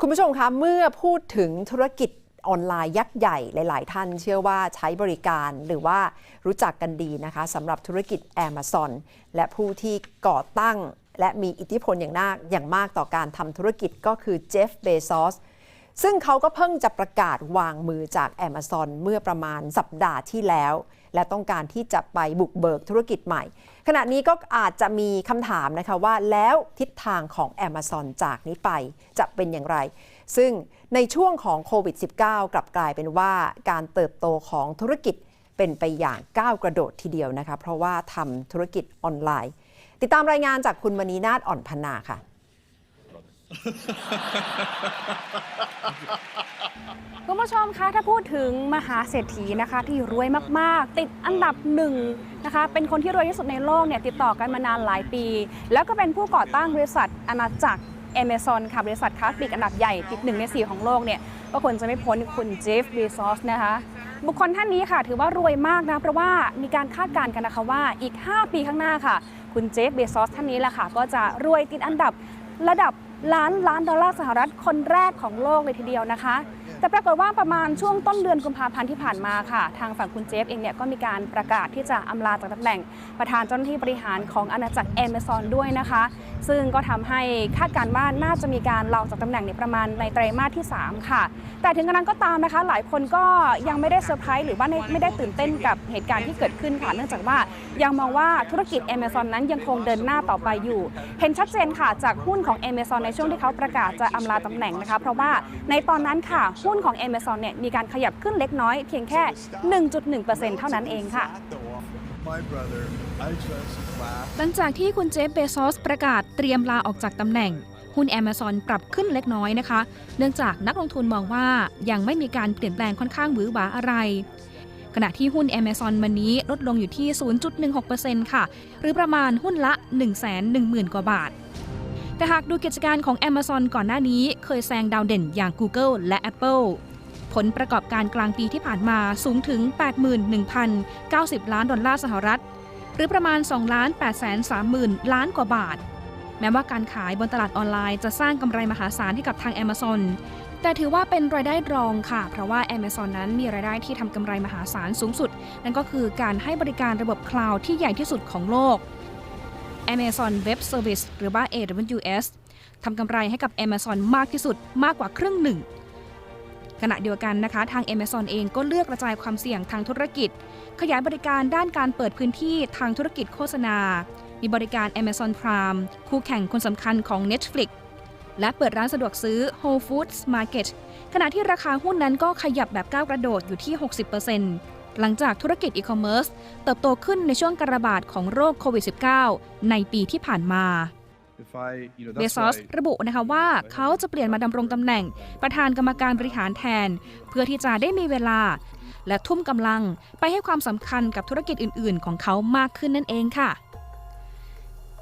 คุณผู้ชมคะเมื่อพูดถึงธุรกิจออนไลน์ยักษ์ใหญ่หลาย ๆ ท่านเชื่อว่าใช้บริการหรือว่ารู้จักกันดีนะคะสำหรับธุรกิจ Amazon และผู้ที่ก่อตั้ง และมีอิทธิพลอย่างมากอย่างมากต่อการทำธุรกิจก็คือเจฟเบซอส ซึ่งเขาก็เพิ่งจะประกาศวางมือจาก Amazon เมื่อประมาณสัปดาห์ที่แล้ว และต้องการที่จะไปบุกเบิกธุรกิจใหม่ ขณะนี้ก็อาจจะมีคำถามนะคะว่าแล้วทิศทางของ Amazon จากนี้ไปจะเป็นอย่างไร ซึ่งในช่วงของโควิด -19 กลับกลายเป็นว่าการเติบโตของธุรกิจเป็นไปอย่างก้าวกระโดดทีเดียวนะคะ เพราะว่าทำธุรกิจออนไลน์ ติดตามรายงานจากคุณมณีนาฏอ่อนพนาค่ะ คุณผู้ชมคะถ้าพูดถึงมหาเศรษฐีนะคะ ที่รวยมากๆ ติดอันดับหนึ่งนะคะ เป็นคนที่รวยที่สุดในโลกเนี่ยติดต่อกันมานานหลายปี แล้วก็เป็นผู้ก่อตั้งบริษัทอาณาจักร Amazon ค่ะบริษัทค้าปลีกอันดับใหญ่ติดหนึ่งในสี่ของโลกเนี่ยก็ควรจะไม่พ้นคุณเจฟเบซอสนะคะ บุคคลท่านนี้ค่ะ ถือว่ารวยมากนะ เพราะว่ามีการคาดการณ์กันนะคะว่าอีก 5 ปีข้างหน้าค่ะ คุณเจฟเบซอสท่านนี้แหละค่ะ ก็จะรวยติดอันดับ ระดับล้านล้านดอลลาร์สหรัฐคนแรกของโลกเลยทีเดียวนะคะ แต่ปรากฏว่าประมาณช่วงต้นเดือนกุมภาพันธ์ที่ผ่านมาค่ะ ทางฝั่งคุณเจฟเองเนี่ยก็มีการประกาศที่จะอำลาจากตำแหน่งประธานเจ้าหน้าที่บริหารของอาณาจักร Amazon ด้วยนะคะ ซึ่งก็ทำให้คาดการณ์ว่าน่าจะมีการลาจากตำแหน่งในประมาณในไตรมาสที่ 3 ค่ะ แต่ถึงกระนั้นก็ตามนะคะ หลายคนก็ยังไม่ได้เซอร์ไพรส์หรือว่าไม่ได้ตื่นเต้นกับเหตุการณ์ที่เกิดขึ้นค่ะ เนื่องจากว่ายังมองว่าธุรกิจ Amazon นั้นยังคงเดินหน้าต่อไปอยู่ เห็นชัดเจนค่ะจากหุ้นของ Amazon ในช่วงที่เขาประกาศจะอำลาตำแหน่งนะคะ เพราะว่าในตอนนั้นค่ะหุ้นของ Amazon เนี่ยมีการขยับขึ้นเล็กน้อยเพียงแค่ 1.1%เท่านั้นเองค่ะหลังจากที่คุณเจฟเบซอสประกาศเตรียมลาออกจากตำแหน่ง หุ้น Amazon ปรับขึ้นเล็กน้อยนะคะ เนื่องจากนักลงทุนมองว่ายังไม่มีการเปลี่ยนแปลงค่อนข้างหวือหวาอะไร ขณะที่หุ้น Amazon วันนี้ลดลงอยู่ที่ 0.16%ค่ะ หรือประมาณหุ้นละ 110,000 กว่าบาท แต่หากดูกิจการของ Amazon ก่อนหน้านี้เคยแซงดาวเด่นอย่าง Google และ Apple ผลประกอบการกลางปีที่ผ่านมาสูงถึง 81,090 ล้านดอลลาร์สหรัฐ หรือประมาณ2ล้าน8 3 0 0 0 0 ล้านกว่าบาท แม้ว่าการขายบนตลาดออนไลน์จะสร้างกำไรมหาศาลให้กับทาง Amazon แต่ถือว่าเป็นรายได้รองค่ะ เพราะว่า Amazon นั้นมีรายได้ที่ทำกำไรมหาศาลสูงสุด นั่นก็คือการให้บริการระบบคลาวด์ที่ใหญ่ที่สุดของโลก Amazon Web Service หรือว่า AWS ทำกำไรให้กับ Amazon มากที่สุดมากกว่าครึ่งหนึ่ง ขณะเดียวกันนะคะ ทาง Amazon เองก็เลือกกระจายความเสี่ยงทางธุรกิจ ขยายบริการด้านการเปิดพื้นที่ทางธุรกิจโฆษณา มีบริการ Amazon Prime คู่แข่งคนสำคัญของ Netflix และเปิดร้านสะดวกซื้อ Whole Foods Market ขณะที่ราคาหุ้นนั้นก็ขยับแบบก้าวกระโดดอยู่ที่ 60% หลังจากธุรกิจอีคอมเมิร์ซเติบโตขึ้นในช่วงการระบาดของโรคโควิด -19 ในปีที่ผ่านมา If I, you know, เบ that's ซอส why ระบุนะคะว่าเขาจะเปลี่ยนมาดำรงตำแหน่ง ประธานกรรมการบริหารแทน เพื่อที่จะได้มีเวลา และทุ่มกำลังไปให้ความสำคัญกับธุรกิจอื่น ๆ ของเขามากขึ้นนั่นเองค่ะ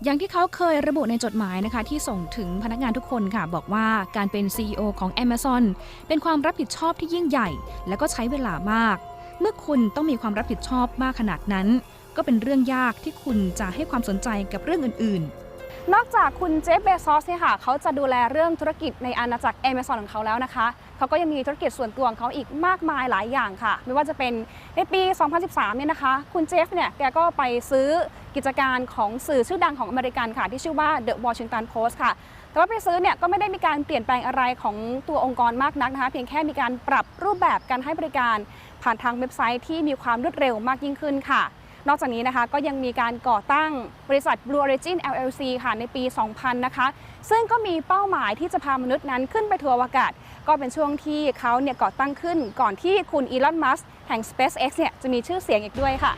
อย่างที่เขาเคยระบุในจดหมายนะคะที่ส่งถึงพนักงานทุกคนค่ะ บอกว่าการเป็น CEO ของ Amazon เป็นความรับผิดชอบที่ยิ่งใหญ่ และก็ใช้เวลามาก เมื่อคุณต้องมีความรับผิดชอบมากขนาดนั้น ก็เป็นเรื่องยากที่คุณจะให้ความสนใจกับเรื่องอื่นๆนอกจากคุณเจฟเบซอสเนี่ยค่ะเขาจะดูแลเรื่องธุรกิจในอาณาจักร Amazon ของเขาแล้วนะคะเขาก็ยังมีธุรกิจส่วนตัวของเขาอีกมากมายหลายอย่างค่ะ ไม่ว่าจะเป็นในปี 2013 เนี่ยนะคะ คุณเจฟเนี่ยแกก็ไปซื้อกิจการของสื่อชื่อดังของอเมริกันค่ะ ที่ชื่อว่า The Washington Post ค่ะ แต่ว่าไปซื้อเนี่ยก็ไม่ได้มีการเปลี่ยนแปลงอะไรของตัวองค์กรมากนักนะคะ เพียงแค่มีการปรับรูปแบบการให้บริการ ผ่านทางเว็บไซต์ที่มีความรวดเร็วมากยิ่งขึ้นค่ะ นอกจากนี้นะคะก็ยังมีการก่อตั้งบริษัท Blue Origin LLC ค่ะในปี 2000 นะคะ ซึ่งก็มีเป้าหมายที่จะพามนุษย์นั้นขึ้นไปทัวร์อวกาศ ก็เป็นช่วงที่เขาเนี่ยก่อตั้งขึ้น ก่อนที่คุณอีลอน มัสก์แห่ง SpaceX เนี่ยจะมีชื่อเสียงอีกด้วยค่ะ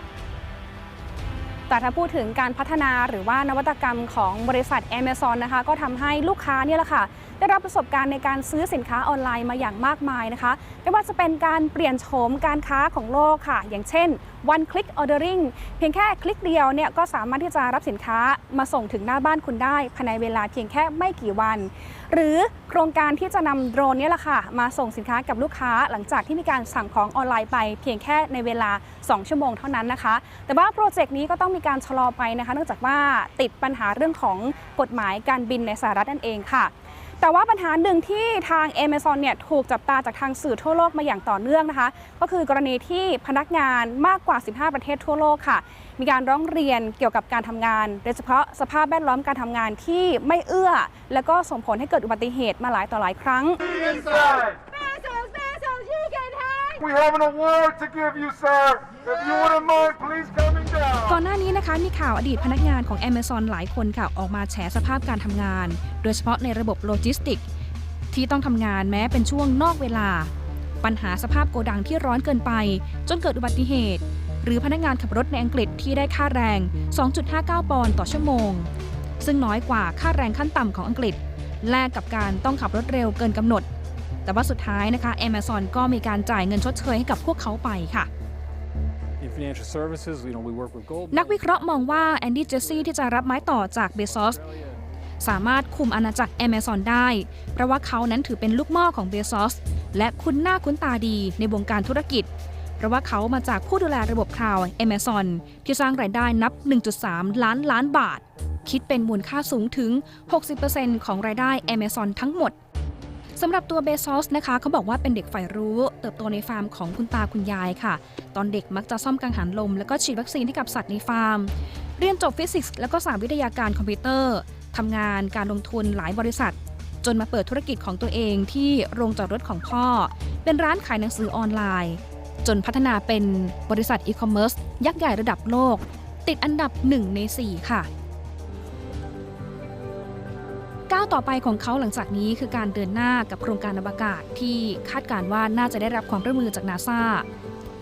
แต่ถ้าพูดถึงการพัฒนาหรือว่านวัตกรรมของบริษัท Amazon นะคะก็ทำให้ลูกค้าเนี่ยแหละค่ะได้รับประสบการณ์ในการซื้อสินค้าออนไลน์มาอย่างมากมายนะคะ ไม่ว่าจะเป็นการเปลี่ยนโฉมการค้าของโลกค่ะ อย่างเช่น one click ordering เพียงแค่คลิกเดียวเนี่ยก็สามารถที่จะรับสินค้ามาส่งถึงหน้าบ้านคุณได้ภายในเวลาเพียงแค่ไม่กี่วัน หรือโครงการที่จะนำโดรนเนี่ยแหละค่ะ มาส่งสินค้ากับลูกค้า หลังจากที่มีการสั่งของออนไลน์ไป เพียงแค่ในเวลา 2 ชั่วโมงเท่านั้นนะคะ แต่ว่าโปรเจกต์นี้ก็ต้องมีการชะลอไปนะคะ เนื่องจากว่าติดปัญหาเรื่องของกฎหมายการบินในสหรัฐนั่นเองค่ะ แต่ว่าปัญหาหนึ่งที่ทาง Amazon เนี่ยถูกจับตาจากทางสื่อทั่วโลกมาอย่างต่อเนื่องนะคะ ก็คือกรณีที่พนักงานมากกว่า 15 ประเทศทั่วโลกค่ะ มีการร้องเรียนเกี่ยวกับการทำงาน โดยเฉพาะสภาพแวดล้อมการทำงานที่ไม่เอื้อ และก็ส่งผลให้เกิดอุบัติเหตุมาหลายต่อหลายครั้ง We have an award to give you, sir. If you wouldn't mind, please coming down. ก่อนหน้านี้นะคะมีข่าวอดีตพนักงานของ Amazon หลายคนค่ะออกมาแฉสภาพการทำงาน โดยเฉพาะในระบบโลจิสติก ที่ต้องทำงานแม้เป็นช่วงนอกเวลา ปัญหาสภาพโกดังที่ร้อนเกินไป จนเกิดอุบัติเหตุ หรือพนักงานขับรถในอังกฤษที่ได้ค่าแรง 2.59 ปอนด์ต่อชั่วโมง ซึ่งน้อยกว่าค่าแรงขั้นต่ำของอังกฤษ แลกกับการต้องขับรถเร็วเกินกำหนด แต่ว่าสุดท้ายนะคะ Amazon ก็มีการจ่ายเงินชดเชยให้กับพวกเขาไปค่ะ นักวิเคราะห์มองว่าแอนดี้เจสซี่ที่จะรับไม้ต่อจากเบซอสสามารถคุมอาณาจักร Amazon ได้ เพราะว่าเขานั้นถือเป็นลูกม้อของเบซอส และคุ้นหน้าคุ้นตาดีในวงการธุรกิจ เพราะว่าเขามาจากผู้ดูแลระบบคลาวด์ Amazon ที่สร้างรายได้นับ 1.3 ล้านล้านบาท คิดเป็นมูลค่าสูงถึง 60%ของรายได้ Amazon ทั้งหมด สำหรับตัวเบซอสนะคะเขาบอกว่าเป็นเด็กใฝ่รู้ เติบโตในฟาร์มของคุณตาคุณยายค่ะ ตอนเด็กมักจะซ่อมกังหันลม แล้วก็ฉีดวัคซีนให้กับสัตว์ในฟาร์ม เรียนจบฟิสิกส์แล้วก็สายวิทยาการคอมพิวเตอร์ทำงานการลงทุนหลายบริษัท จนมาเปิดธุรกิจของตัวเองที่โรงจอดรถของพ่อ เป็นร้านขายหนังสือออนไลน์ จนพัฒนาเป็นบริษัทอีคอมเมิร์ซยักษ์ใหญ่ระดับโลก ติดอันดับ 1 ใน 4 ค่ะาวต่อไปของเขาหลังจากนี้คือการเดินหน้ากับโครงการอวกาศที่คาดการณ์ว่าน่าจะได้รับความร่วมมือจากนาซา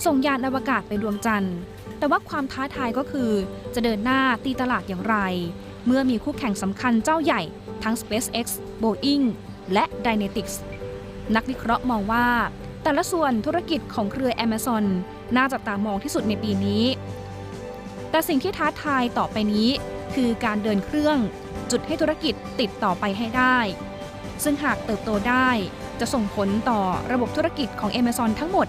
ส่งยานอวกาศไปดวงจันทร์ แต่ว่าความท้าทายก็คือ จะเดินหน้าตีตลาดอย่างไร เมื่อมีคู่แข่งสำคัญเจ้าใหญ่ทั้ง SpaceX Boeing และ Dynetics นักวิเคราะห์มองว่า แต่ละส่วนธุรกิจของเครือ Amazon น่าจับตามองที่สุดในปีนี้ แต่สิ่งที่ท้าทายต่อไปนี้ คือการเดินเครื่อง จุดให้ธุรกิจติดต่อไปให้ได้ ซึ่งหากเติบโตได้จะส่งผลต่อระบบธุรกิจของ Amazon ทั้งหมด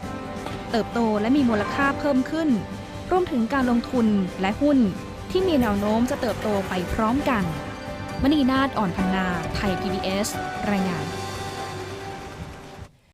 เติบโตและมีมูลค่าเพิ่มขึ้น รวมถึงการลงทุนและหุ้นที่มีแนวโน้มจะเติบโตไปพร้อมกัน มณีนาฏอ่อนพันนา ไทย PBS รายงาน